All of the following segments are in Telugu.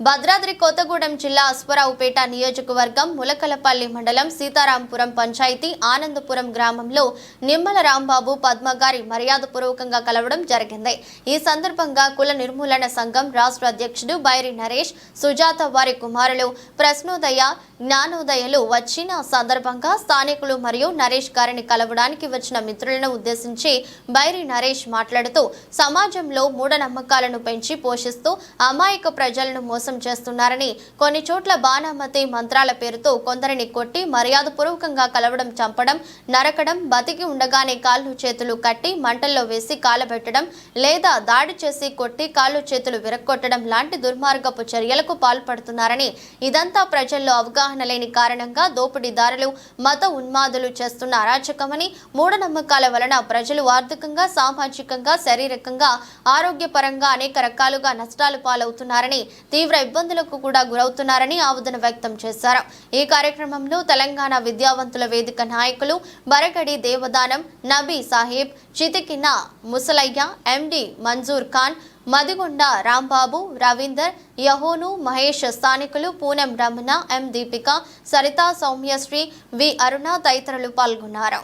భద్రాద్రి కొత్తగూడెం జిల్లా అశ్వరావుపేట నియోజకవర్గం ములకలపల్లి మండలం సీతారాంపురం పంచాయతీ ఆనందపురం గ్రామంలో నిమ్మల రాంబాబు పద్మ గారి మర్యాదపూర్వకంగా కలవడం జరిగింది. ఈ సందర్భంగా కుల నిర్మూలన సంఘం రాష్ట్ర అధ్యక్షుడు బైరి నరేష్ సుజాత వారి కుమారులు ప్రశ్నోదయ జ్ఞానోదయలు వచ్చిన సందర్భంగా స్థానికులు మరియు నరేష్ గారిని కలవడానికి వచ్చిన మిత్రులను ఉద్దేశించి బైరి నరేష్ మాట్లాడుతూ సమాజంలో మూఢనమ్మకాలను పెంచి పోషిస్తూ అమాయక ప్రజలను మోసం చేస్తున్నారని కొన్ని చోట్ల బాణామతి మంత్రాల పేరుతో కొందరిని కొట్టి మర్యాదపూర్వకంగా కలవడం చంపడం నరకడం బతికి ఉండగానే కాళ్ళు చేతులు కట్టి మంటల్లో వేసి కాలబెట్టడం లేదా దాడి చేసి కొట్టి కాళ్ళు చేతులు విరక్కొట్టడం లాంటి దుర్మార్గపు చర్యలకు పాల్పడుతున్నారని ఇదంతా ప్రజల్లో అవగాహన లేని కారణంగా దోపిడీదారులు మత ఉన్మాదులు చేస్తున్న అరాచకమని మూఢనమ్మకాల వలన ప్రజలు ఆర్థికంగా సామాజికంగా శారీరకంగా ఆరోగ్యపరంగా అనేక రకాలుగా నష్టాలు పాలవుతున్నారని తీవ్ర ఇబ్బందులకు కూడా గురవుతున్నారని ఆవేదన వ్యక్తం చేశారు. ఈ కార్యక్రమంలో తెలంగాణ విద్యావంతుల వేదిక నాయకులు బరగడి దేవదానం నబీ సాహెబ్ చితికిన ముసలయ్య ఎండి మంజూర్ ఖాన్ మదిగొండ రాంబాబు రవీందర్ యహోను మహేష్ స్థానికులు పూనం రమణ ఎం దీపిక సరిత సౌమ్యశ్రీ వి అరుణ తదితరులు పాల్గొన్నారు.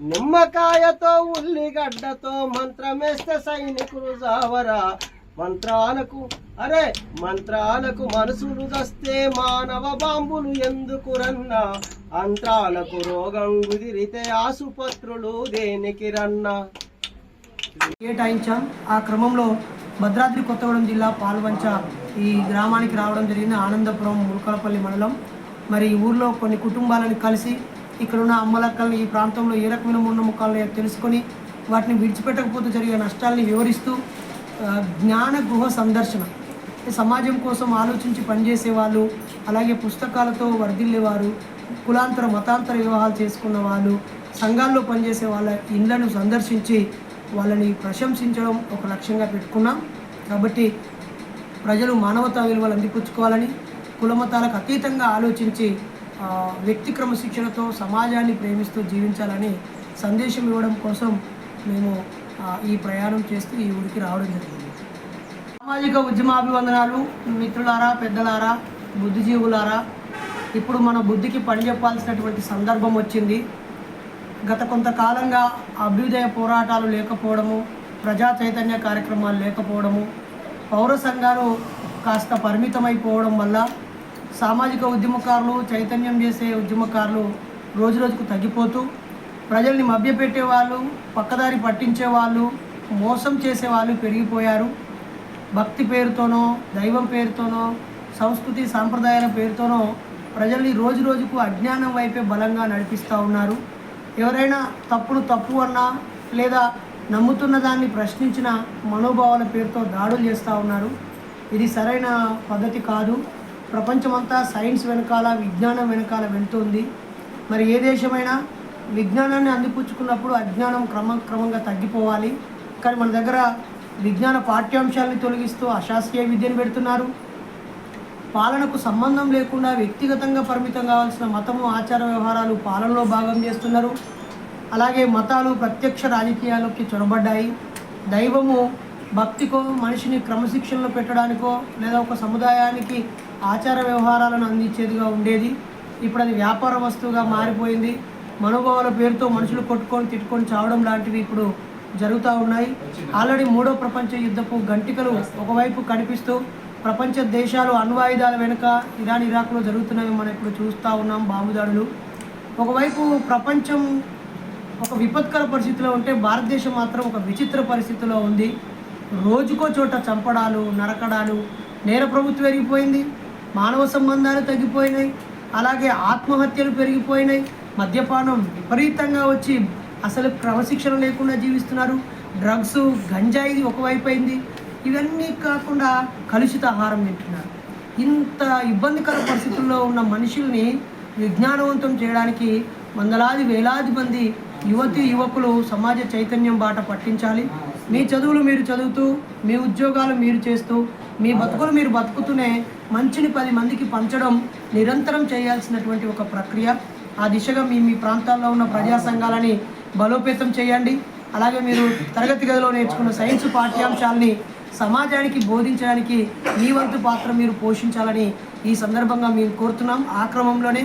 నిమ్మకాయతో ఉల్లిగడ్డతో మంత్రమేస్తే సైనికులు జావరా. మంత్రాలకు అరే మంత్రాలకు మనసులు దస్తే మానవ బాంబులు ఎందుకు రన్నా? అంత్రాలకు రోగం కుదిరితే ఆసుపత్రులు దేనికి రన్నా? కేటాయించాం. ఆ క్రమంలో భద్రాద్రి కొత్తగూడెం జిల్లా పాల్వంచ ఈ గ్రామానికి రావడం జరిగింది. ఆనందపురం ములకలపల్లి మండలం. మరి ఈ ఊర్లో కొన్ని కుటుంబాలను కలిసి ఇక్కడున్న అమ్మలక్కల్ని ఈ ప్రాంతంలో ఏ రకమైన మూఢనమ్మకాలు తెలుసుకొని వాటిని విడిచిపెట్టకపోతే జరిగే నష్టాలని వివరిస్తూ జ్ఞాన గృహ సందర్శన. సమాజం కోసం ఆలోచించి పనిచేసే వాళ్ళు అలాగే పుస్తకాలతో వర్ధిల్లేవారు కులాంతర మతాంతర వివాహాలు చేసుకున్న వాళ్ళు సంఘాల్లో పనిచేసే వాళ్ళ ఇండ్లను సందర్శించి వాళ్ళని ప్రశంసించడం ఒక లక్ష్యంగా పెట్టుకున్నాం. కాబట్టి ప్రజలు మానవతా విలువలు అందిపుచ్చుకోవాలని కులమతాలకు అతీతంగా ఆలోచించి వ్యక్తి క్రమశిక్షణతో సమాజాన్ని ప్రేమిస్తూ జీవించాలని సందేశం ఇవ్వడం కోసం మేము ఈ ప్రయాణం చేస్తూ ఈ ఊరికి రావడం జరిగింది. సామాజిక ఉద్యమాభివందనాలు మిత్రులారా పెద్దలారా బుద్ధిజీవులారా ఇప్పుడు మన బుద్ధికి పని చెప్పాల్సినటువంటి సందర్భం వచ్చింది. గత కొంతకాలంగా అభ్యుదయ పోరాటాలు లేకపోవడము ప్రజా చైతన్య కార్యక్రమాలు లేకపోవడము పౌర సంఘాలు కాస్త పరిమితమైపోవడం వల్ల సామాజిక ఉద్యమకారులు చైతన్యం చేసే ఉద్యమకారులు రోజు రోజుకు తగ్గిపోతూ ప్రజల్ని మభ్యపెట్టే వాళ్ళు పక్కదారి పట్టించే వాళ్ళు మోసం చేసే వాళ్ళు పెరిగిపోయారు. భక్తి పేరుతోనో దైవం పేరుతోనో సంస్కృతి సాంప్రదాయాల పేరుతోనో ప్రజల్ని రోజు రోజుకు అజ్ఞానం వైపే బలంగా నడిపిస్తూ ఉన్నారు. ఎవరైనా తప్పును తప్పు అన్నా లేదా నమ్ముతున్న దాన్ని ప్రశ్నించిన మనోభావాల పేరుతో దాడులు చేస్తూ ఉన్నారు. ఇది సరైన పద్ధతి కాదు. ప్రపంచమంతా సైన్స్ వెనకాల విజ్ఞానం వెనకాల వెళ్తుంది. మరి ఏ దేశమైనా విజ్ఞానాన్ని అందిపుచ్చుకున్నప్పుడు అజ్ఞానం క్రమ క్రమంగా తగ్గిపోవాలి. కానీ మన దగ్గర విజ్ఞాన పాఠ్యాంశాలని తొలగిస్తూ అశాస్త్రీయ విద్యను పెడుతున్నారు. పాలనకు సంబంధం లేకుండా వ్యక్తిగతంగా పరిమితం కావాల్సిన మతము ఆచార వ్యవహారాలు పాలనలో భాగం చేస్తున్నారు. అలాగే మతాలు ప్రత్యక్ష రాజకీయాలకి చొరబడ్డాయి. దైవము భక్తికో మనిషిని క్రమశిక్షణలో పెట్టడానికో లేదా ఒక సముదాయానికి ఆచార వ్యవహారాలను అందించేదిగా ఉండేది. ఇప్పుడు అది వ్యాపార వస్తువుగా మారిపోయింది. మనోభావాల పేరుతో మనుషులు కొట్టుకొని తిట్టుకొని చావడం లాంటివి ఇప్పుడు జరుగుతూ ఉన్నాయి. ఆల్రెడీ మూడో ప్రపంచ యుద్ధపు గంటికలు ఒకవైపు కనిపిస్తూ ప్రపంచ దేశాలు అణ్వాయుధాల వెనుక ఇరాన్ ఇరాక్లో జరుగుతున్నవి మనం ఇప్పుడు చూస్తూ ఉన్నాం బాంబుదాడులు ఒకవైపు ప్రపంచం ఒక విపత్కర పరిస్థితిలో ఉంటే భారతదేశం మాత్రం ఒక విచిత్ర పరిస్థితిలో ఉంది. రోజుకో చోట చంపడాలు నరకడాలు నేర ప్రభుత్వం పెరిగిపోయింది మానవ సంబంధాలు తగ్గిపోయినాయి అలాగే ఆత్మహత్యలు పెరిగిపోయినాయి. మద్యపానం విపరీతంగా వచ్చి అసలు క్రమశిక్షణ లేకుండా జీవిస్తున్నారు. డ్రగ్స్ గంజాయి ఒకవైపు అయింది. ఇవన్నీ కాకుండా కలుషిత ఆహారం తింటున్నారు. ఇంత ఇబ్బందికర పరిస్థితుల్లో ఉన్న మనుషుల్ని విజ్ఞానవంతం చేయడానికి వందలాది వేలాది మంది యువతి యువకులు సమాజ చైతన్యం బాట పట్టించాలి. మీ చదువులు మీరు చదువుతూ మీ ఉద్యోగాలు మీరు చేస్తూ మీ బతుకులు మీరు బతుకుతూనే మంచిని పది మందికి పంచడం నిరంతరం చేయాల్సినటువంటి ఒక ప్రక్రియ. ఆ దిశగా మీ మీ ప్రాంతాల్లో ఉన్న ప్రజా సంఘాలని బలోపేతం చేయండి. అలాగే మీరు తరగతి గదిలో నేర్చుకున్న సైన్స్ పాఠ్యాంశాలని సమాజానికి బోధించడానికి మీ వంతు పాత్ర మీరు పోషించాలని ఈ సందర్భంగా మేము కోరుతున్నాం. ఆ క్రమంలోనే